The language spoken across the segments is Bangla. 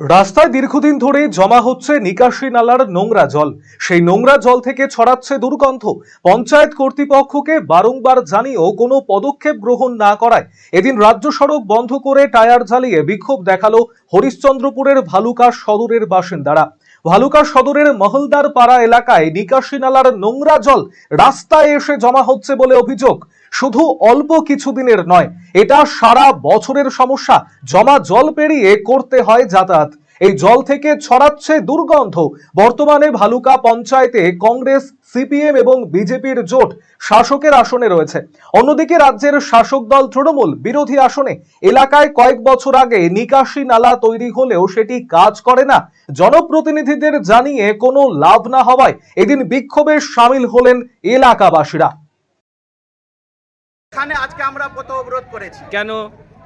রাস্তায় দীর্ঘদিন ধরে জমা হচ্ছে নিকাশি নালার নোংরা জল। সেই নোংরা জল থেকে ছড়াচ্ছে দুর্গন্ধ। পঞ্চায়েত কর্তৃপক্ষকে বারংবার জানিয়েও কোনো পদক্ষেপ গ্রহণ না করায়। এদিন রাজ্য সড়ক বন্ধ করে টায়ার জ্বালিয়ে বিক্ষোভ দেখাল হরিশ্চন্দ্রপুরের ভালুকা সদরের বাসিন্দারা। ভালুকা সদরের মহলদার পাড়া এলাকায় নিকাশি নালার নোংরা জল রাস্তায় এসে জমা হচ্ছে বলে অভিযোগ। শুধু অল্প কিছুদিনের নয়, এটা সারা বছরের সমস্যা। জমা জল পেরিয়ে করতে হয় যাতায়াত। এই জল থেকে ছড়াচ্ছে দুর্গন্ধ। বর্তমানে ভালুকা পঞ্চায়েতে কংগ্রেস সিপিএম এবং বিজেপির জোট শাসকের আসনে রয়েছে। অন্যদিকে রাজ্যের শাসক দল তৃণমূল বিরোধী আসনে এলাকায় কয়েক বছর আগে নিকাশি নালা তৈরি হলেও সেটি কাজ করে না। জনপ্রতিনিধিদের জানিয়ে কোনো লাভ না হওয়ায় এদিন বিক্ষোভে সামিল হলেন এলাকাবাসীরা। এখানে আজকে আমরা পথ অবরোধ করেছি? কেন?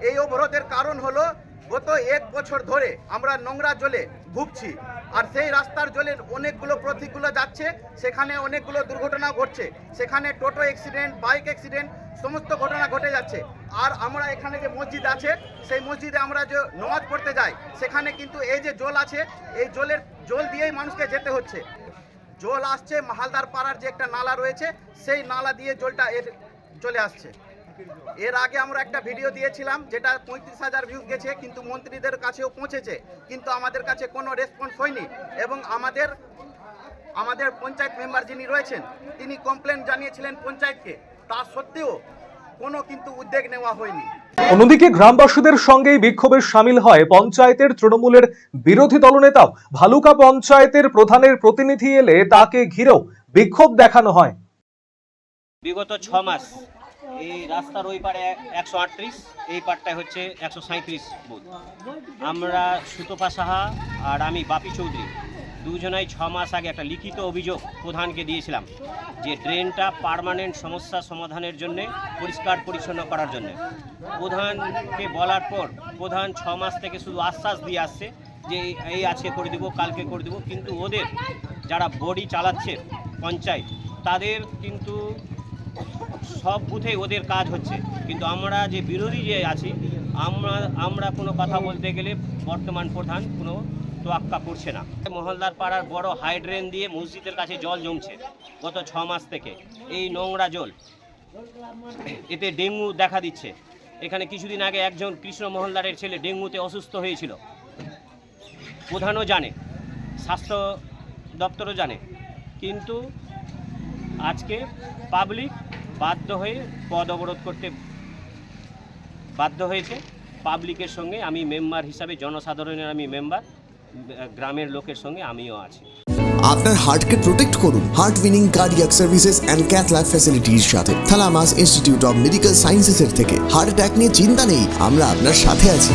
এই অবরোধের কারণ হলো গত এক বছর ধরে আমরা নোংরা জলে ভুগছি। আর সেই রাস্তার জলে অনেকগুলো প্রতীকগুলো যাচ্ছে, সেখানে অনেকগুলো দুর্ঘটনা ঘটছে। সেখানে টোটো অ্যাক্সিডেন্ট বাইক অ্যাক্সিডেন্ট সমস্ত ঘটনা ঘটে যাচ্ছে। আর আমরা এখানে যে মসজিদ আছে, সেই মসজিদে আমরা যে নামাজ পড়তে যাই, সেখানে কিন্তু এই যে জল আছে, এই জলের জল দিয়েই মানুষকে যেতে হচ্ছে। জল আসছে মাহালদার পাড়ার যে একটা নালা রয়েছে, সেই নালা দিয়ে জলটা এর চলে আসছে। এর আগে আমরা একটা ভিডিও দিয়েছিলাম যেটা পঁয়ত্রিশ হাজার ভিউ গেছে কিন্তু মন্ত্রীদের কাছেও পৌঁছেছে কিন্তু আমাদের কাছে কোনো রেসপন্স হয়নি। এবং আমাদের আমাদের পঞ্চায়েত মেম্বার যিনি রয়েছেন তিনি কমপ্লেন জানিয়েছিলেন পঞ্চায়েতকে। তা সত্ত্বেও কোনো কিন্তু উদ্যোগ নেওয়া হয়নি। অন্যদিকে গ্রামবাসীদের সঙ্গেই বিক্ষোভে সামিল হয় পঞ্চায়েতের তৃণমূলের বিরোধী দলনেতাও। ভালুকা পঞ্চায়েতের প্রধানের প্রতিনিধি এলে তাকে ঘিরেও বিক্ষোভ দেখানো হয়। বিগত ছ মাস এই রাস্তার ওই পারে একশো আটত্রিশ, এই পারটায় হচ্ছে একশো সাঁত্রিশ বুথ। আমরা সুতপা সাহা আর আমি বাপি চৌধুরী, দুজনাই ছ মাস আগে একটা লিখিত অভিযোগ প্রধানকে দিয়েছিলাম যে ড্রেনটা পার্মানেন্ট সমস্যা সমাধানের জন্য, পরিষ্কার পরিচ্ছন্ন করার জন্য। প্রধানকে বলার পর প্রধান ছ মাস থেকে শুধু আশ্বাস দিয়ে আসছে যে এই আজকে করে দেবো, কালকে করে দেবো, কিন্তু ওদের যারা বডি চালাচ্ছে পঞ্চায়েত, তাদের কিন্তু সব বুথে ওদের কাজ হচ্ছে। কিন্তু আমরা যে বিরোধী যে আছি, আমরা আমরা কোনো কথা বলতে গেলে বর্তমান প্রধান কোনো তোয়াক্কা করছে না। মহলদার পাড়ার বড় হাইড্রেন দিয়ে মসজিদের কাছে জল জমছে গত ছ মাস থেকে। এই নোংরা জল, এতে ডেঙ্গু দেখা দিচ্ছে। এখানে কিছুদিন আগে একজন কৃষ্ণ মহলদারের ছেলে ডেঙ্গুতে অসুস্থ হয়েছিল। প্রধানও জানে, স্বাস্থ্য দপ্তরও জানে। কিন্তু আজকে পাবলিক বাধ্য হয়ে পদ অবরোধ করতে বাধ্য হয়েছে। পাবলিকের সঙ্গে আমি মেম্বার হিসাবে, জনসাধারণের আমি মেম্বার, গ্রামের লোকের সঙ্গে আমিও আছি। আপনার হার্টকে প্রোটেক্ট করুন। Heart winning cardiac services and cath ফ্যাসিলিটির সাথে। থালামাস ইনস্টিটিউট অফ মেডিকেল সায়েন্সেসের থেকে হার্ট অ্যাটাক নিয়ে চিন্তা নেই। আমরা আপনার সাথে আছি।